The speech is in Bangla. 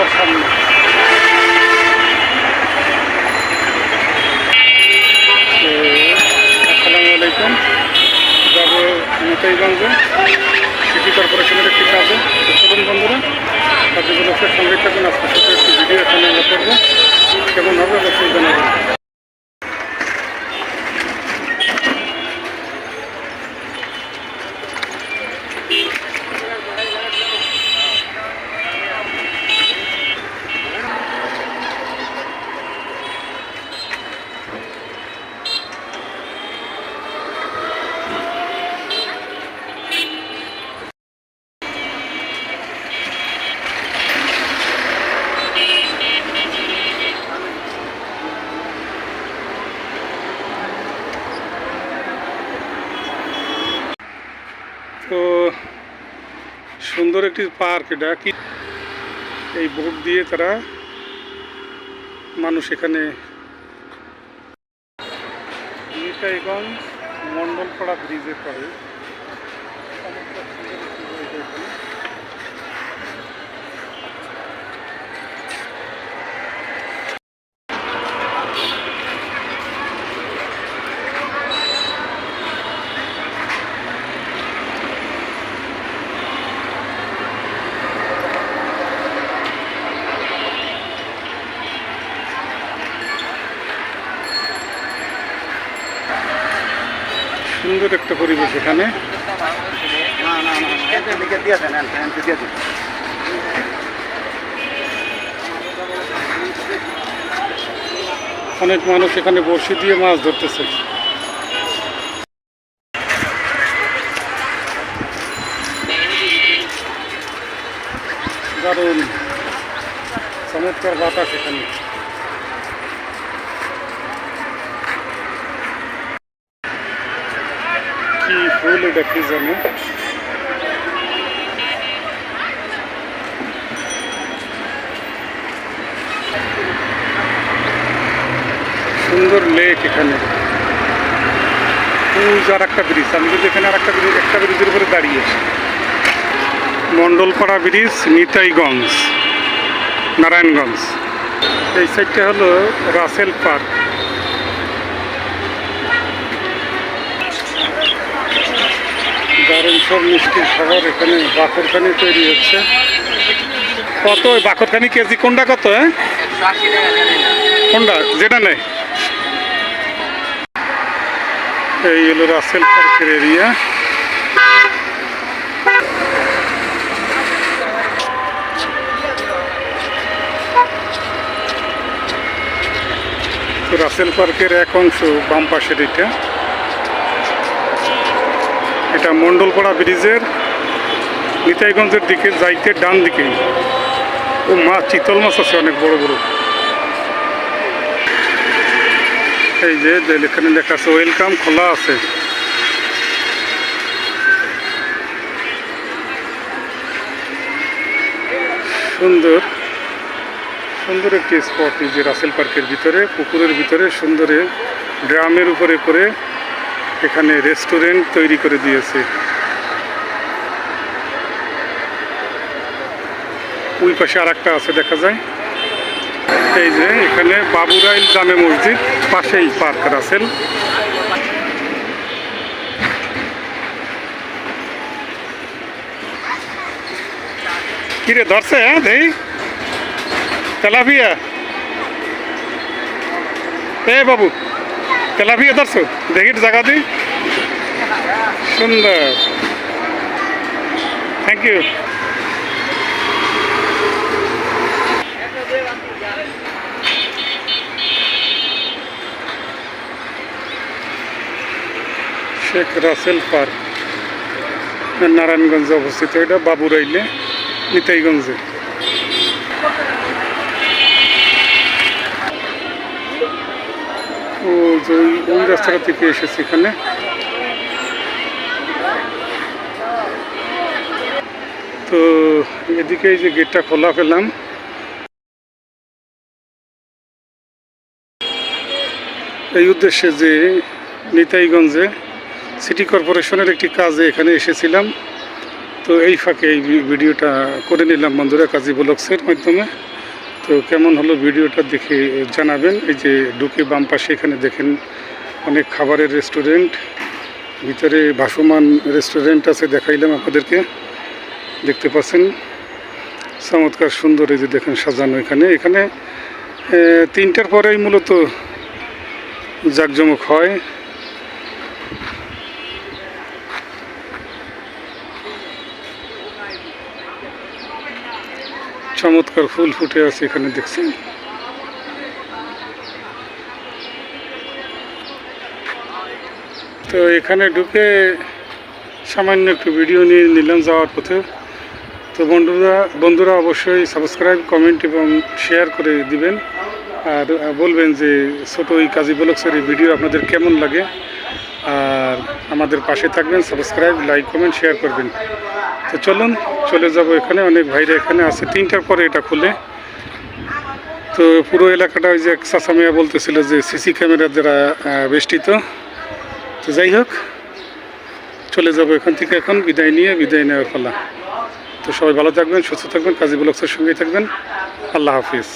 ডিপোর সামনে আসসালামু আলাইকুম। যাব মোতাইগঞ্জে। সিটি কর্পোরেশনের একটি কাজে। চলুন বন্ধুরা কাজগুলোকে সঙ্গে থাকুন। আজকে সাথে একটি ভিডিও এখানে আমরা করব। কেমন হবে অবশ্যই জানাবেন তো সুন্দর একটি পার্ক এটা কি? এই বোট দিয়ে তারা মানুষ এখানে নিতাইগঞ্জ মণ্ডলপাড়া ব্রিজের পরে সুন্দর একটা পরিবেশ এখানে অনেক মানুষ এখানে বড়শি দিয়ে মাছ ধরতেছে। দারুণ চমৎকার বাতাস এখানে কি ফুল এটা কি সুন্দর লেক এখানে। পুজ আর একটা ব্রিজ আমি কিন্তু এখানে আর একটা ব্রিজ একটা ব্রিজের উপরে দাঁড়িয়ে মণ্ডলপাড়া ব্রিজ নিতাইগঞ্জ, নারায়ণগঞ্জ। এই সাইডটা হলো রাসেল পার্ক। সব মিষ্টি খাবার এখানে বাকরখানি তৈরি হচ্ছে। কত ওই বাকরখানি কেজি? কোনটা কত হ্যাঁ? কোনটা? যেটা নেই। এই হলো রাসেল পার্কের এরিয়া। রাসেল পার্কের এক অংশ বাম পাশের এটা এটা মণ্ডলপাড়া ব্রিজের নিতাইগঞ্জের দিকে, যাইতে ডান দিকে। ও মাছ চিতল মাছ আছে, অনেক বড় বড়। এই যে এখানে লেখা আছে, ওয়েলকাম খোলা আছে। সুন্দর সুন্দর একটি স্পট এই যে রাসেল পার্কের ভিতরে, পুকুরের ভিতরে, সুন্দরে ড্রামের উপরে করে এখানে রেস্টুরেন্ট তৈরি করে দিয়েছে। ওই পাশে আর একটা আছে, দেখা যায়। এই যে এখানে বাবুরাইল জামে মসজিদ, পাশেই পার্ক রাসেল। কিরে, ধরছে হ্যাঁ দেই? তেলাপিয়া? এ, বাবু। তেলাপিয়া ধরছো দেখি একটু জায়গা দিই। সুন্দর। Thank you Sheikh Russel park, নারায়ণগঞ্জে অবস্থিত। এটা বাবুরাইলে, নিতাইগঞ্জে। ও, যে ওই রাস্তাটা থেকে এসেছে এখানে। তো এদিকে এই যে গেটটা খোলা পেলাম। এই উদ্দেশ্যে যে নিতাইগঞ্জে সিটি কর্পোরেশনের একটি কাজে এখানে এসেছিলাম। তো এই ফাঁকে এই ভিডিওটা করে নিলাম বন্ধুরা, কাজী ব্লগসের মাধ্যমে। তো কেমন হলো ভিডিওটা দেখে জানাবেন। এই যে ঢুকে বাম পাশে এখানে দেখেন অনেক খাবারের রেস্টুরেন্ট ভিতরে ভাসমান রেস্টুরেন্ট আছে দেখাইলাম আপনাদেরকে। দেখতে পাচ্ছেন? চমৎকার সুন্দর এই যে দেখেন সাজানো এখানে। এখানে তিনটার পরেই মূলত জাঁকজমক হয়। চমৎকার ফুল ফুটে আছে এখানে দেখছেন? তো এখানে ঢুকে সামান্য একটু ভিডিও নিয়ে নিলাম যাওয়ার পথে। তো বন্ধুরা বন্ধুরা অবশ্যই সাবস্ক্রাইব কমেন্ট এবং শেয়ার করে দিবেন। আর বলবেন যে ছোটো এই কাজী ব্লগসের এই ভিডিও আপনাদের কেমন লাগে? আর আমাদের পাশে থাকবেন সাবস্ক্রাইব লাইক কমেন্ট শেয়ার করবেন। তো চলুন, চলে যাব এখানে। অনেক ভাইরা এখানে আছে। তিনটার পরে এটা খুলে। তো পুরো এলাকাটা ওই যে সাসামিয়া বলতেছিল যে সিসি ক্যামেরা দ্বারা বেষ্টিত। তো যাই হোক, চলে যাব এখান থেকে এখন। বিদায় নিয়ে, বিদায় নেওয়ার পালা। তো সবাই ভালো থাকবেন, সুস্থ থাকবেন, কাজী ব্লক্সের সঙ্গেই থাকবেন। আল্লাহ হাফিজ।